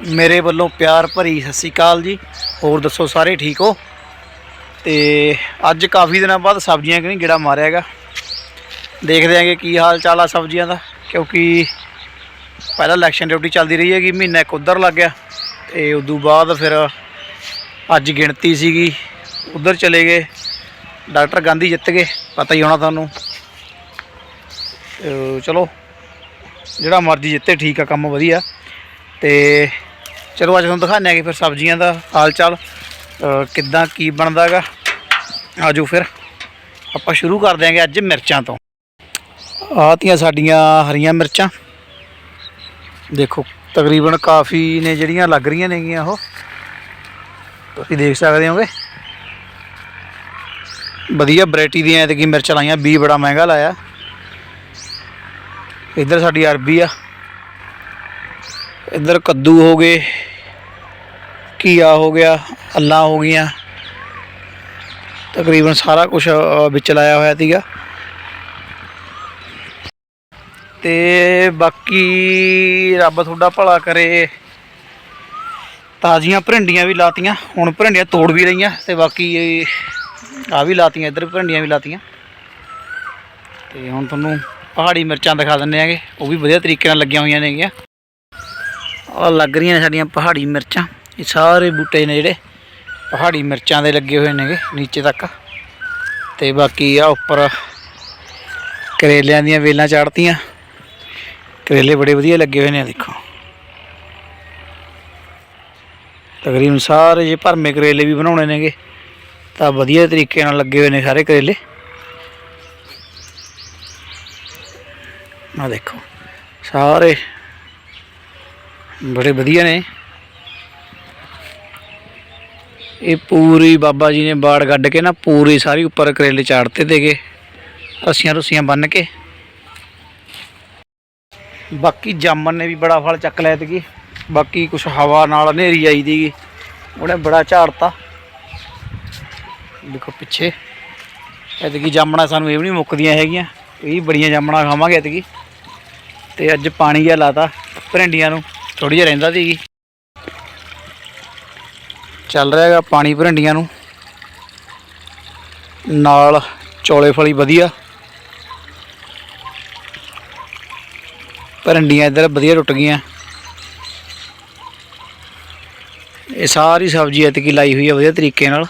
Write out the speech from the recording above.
ਮੇਰੇ ਵੱਲੋਂ ਪਿਆਰ ਭਰੀ ਸਤਿ ਸ਼੍ਰੀ ਅਕਾਲ ਜੀ। ਹੋਰ ਦੱਸੋ ਸਾਰੇ ਠੀਕ ਹੋ? ਤੇ ਅੱਜ ਕਾਫੀ ਦਿਨਾਂ ਬਾਅਦ ਸਬਜ਼ੀਆਂ ਕਿ ਨਹੀਂ ਗੇੜਾ ਮਾਰਿਆ ਹੈਗਾ। ਦੇਖਦੇ ਆਂਗੇ ਕੀ ਹਾਲ ਚਾਲ ਆ ਸਬਜ਼ੀਆਂ ਦਾ, ਕਿਉਂਕਿ ਪਹਿਲਾਂ ਇਲੈਕਸ਼ਨ ਡਿਊਟੀ ਚੱਲਦੀ ਰਹੀ ਹੈਗੀ, ਮਹੀਨਾ ਇੱਕ ਉਧਰ ਲੱਗ ਗਿਆ। ਤੇ ਉਦੋਂ ਬਾਅਦ ਫਿਰ ਅੱਜ ਗਿਣਤੀ ਸੀਗੀ, ਉਧਰ ਚਲੇ ਗਏ। ਡਾਕਟਰ ਗਾਂਧੀ ਜਿੱਤ ਗਏ, ਪਤਾ ਹੀ ਹੋਣਾ ਤੁਹਾਨੂੰ। ਚਲੋ, ਜਿਹੜਾ ਮਰਜ਼ੀ ਜਿੱਤੇ, ਠੀਕ ਆ, ਕੰਮ ਵਧੀਆ। ਤੇ ਚਲੋ ਅੱਜ ਤੁਹਾਨੂੰ ਦਿਖਾਉਂਦੇ ਆਂਗੇ ਫਿਰ ਸਬਜ਼ੀਆਂ ਦਾ ਹਾਲ ਚਾਲ ਕਿੱਦਾਂ ਕੀ ਬਣਦਾਗਾ ਆਜੋ ਫਿਰ, ਆਪਾਂ ਸ਼ੁਰੂ ਕਰ ਦਿਆਂਗੇ ਅੱਜ ਮਿਰਚਾਂ ਤੋਂ। ਆਹ ਸਾਡੀਆਂ ਹਰੀਆਂ ਮਿਰਚਾਂ। ਦੇਖੋ, ਤਕਰੀਬਨ ਕਾਫੀ ਨੇ ਜਿਹੜੀਆਂ ਲੱਗ ਰਹੀਆਂ ਨੇਗੀਆਂ ਉਹ। ਤੁਸੀਂ ਦੇਖ ਸਕਦੇ ਹੋਗੇ। ਵਧੀਆ ਵੈਰਾਈਟੀ ਦੀਆਂ ਐਤਕੀ ਮਿਰਚ ਲਾਈਆਂ, ਬੀ ਬੜਾ ਮਹਿੰਗਾ ਲਾਇਆ। ਇੱਧਰ ਸਾਡੀ ਅਰਬੀ ਆ। ਇੱਧਰ ਕੱਦੂ ਹੋ ਗਏ। ਘੀਆ ਹੋ ਗਿਆ, ਅੱਲਾਂ ਹੋ ਗਈਆਂ। ਤਕਰੀਬਨ ਸਾਰਾ ਕੁਝ ਵਿੱਚ ਲਾਇਆ ਹੋਇਆ ਸੀਗਾ। ਤੇ ਬਾਕੀ ਰੱਬ ਤੁਹਾਡਾ ਭਲਾ ਕਰੇ। ਤਾਜ਼ੀਆਂ ਭਰਿੰਡੀਆਂ ਵੀ ਲਾਤੀਆਂ, ਹੁਣ ਭਰਿੰਡੀਆਂ ਤੋੜ ਵੀ ਰਹੀਆਂ ਤੇ ਬਾਕੀ ਆ ਵੀ ਲਾਤੀਆਂ, ਇੱਧਰ ਭਿੰਡੀਆਂ ਵੀ ਲਾਤੀਆਂ। ਤੇ ਹੁਣ ਤੁਹਾਨੂੰ ਪਹਾੜੀ ਮਿਰਚਾਂ ਦਿਖਾ ਦਿੰਦੇ ਆਂਗੇ, ਉਹ ਵੀ ਵਧੀਆ ਤਰੀਕੇ ਨਾਲ ਲੱਗੀਆਂ ਹੋਈਆਂ ਨੇਗੀਆਂ। ਆ ਲੱਗ ਰਹੀਆਂ ਨੇ ਸਾਡੀਆਂ ਪਹਾੜੀ ਮਿਰਚਾਂ। ਇਹ ਸਾਰੇ ਬੂਟੇ ਨੇ ਜਿਹੜੇ ਪਹਾੜੀ ਮਿਰਚਾਂ ਦੇ ਲੱਗੇ ਹੋਏ ਨੇਗੇ ਨੀਚੇ ਤੱਕ। ਤੇ ਬਾਕੀ ਆ ਉੱਪਰ ਕਰੇਲਿਆਂ ਦੀਆਂ ਵੇਲਾਂ ਚਾੜਤੀਆਂ। ਕਰੇਲੇ ਬੜੇ ਵਧੀਆ ਲੱਗੇ ਹੋਏ ਨੇ ਦੇਖੋ। ਤਕਰੀਬਨ ਸਾਰੇ ਜੇ ਭਰਮੇ ਕਰੇਲੇ ਵੀ ਬਣਾਉਣੇ ਨੇਗੇ। ਤਾਂ ਵਧੀਆ ਤਰੀਕੇ ਨਾਲ ਲੱਗੇ ਹੋਏ ਨੇ ਸਾਰੇ ਕਰੇਲੇ। ਆ ਦੇਖੋ, ਸਾਰੇ ਬੜੇ ਵਧੀਆ ਨੇ। ਇਹ ਪੂਰੀ ਬਾਬਾ ਜੀ ਨੇ ਬਾੜ ਗੱਡ ਕੇ ਨਾ ਪੂਰੀ ਸਾਰੀ ਉੱਪਰ ਕਰੇਲੇ ਚਾੜਤੇ ਦੇਗੇ, ਰੱਸੀਆਂ ਰੁੱਸੀਆਂ ਬੰਨ ਕੇ। ਬਾਕੀ ਜਾਮਨ ਨੇ ਵੀ ਬੜਾ ਫਲ ਚੱਕ ਲਿਆ ਤੀਗੀ ਬਾਕੀ ਕੁਛ ਹਵਾ ਨਾਲ ਹਨੇਰੀ ਆਈ ਦੀਗੀ ਉਹਨੇ ਬੜਾ ਝਾੜਤਾ। ਦੇਖੋ ਪਿੱਛੇ, ਐਤਕੀ ਜਾਮਣਾ ਸਾਨੂੰ ਇਹ ਵੀ ਨਹੀਂ ਮੁੱਕਦੀਆਂ ਹੈਗੀਆਂ, ਇਹ ਬੜੀਆਂ ਜਾਮਣਾ ਖਾਵਾਂਗੇ ਐਤਕੀ। ਤੇ ਅੱਜ ਪਾਣੀ ਜਿਹਾ ਲਾਤਾ ਭਰਿੰਡੀਆਂ ਨੂੰ ਥੋੜੀ ਜਿਹਾ ਰਹਿੰਦਾ ਸੀਗੀ। ਚੱਲ ਰਿਹਾ ਹੈਗਾ ਪਾਣੀ ਭਰਿੰਡੀਆਂ ਨੂੰ। ਨਾਲ ਚੌਲੇ ਫਲੀ ਵਧੀਆ। ਭਰਿੰਡੀਆਂ ਇੱਧਰ ਵਧੀਆ ਟੁੱਟ ਗਈਆਂ। ਇਹ ਸਾਰੀ ਸਬਜ਼ੀ ਐਤਕੀ ਲਾਈ ਹੋਈ ਹੈ ਵਧੀਆ ਤਰੀਕੇ ਨਾਲ।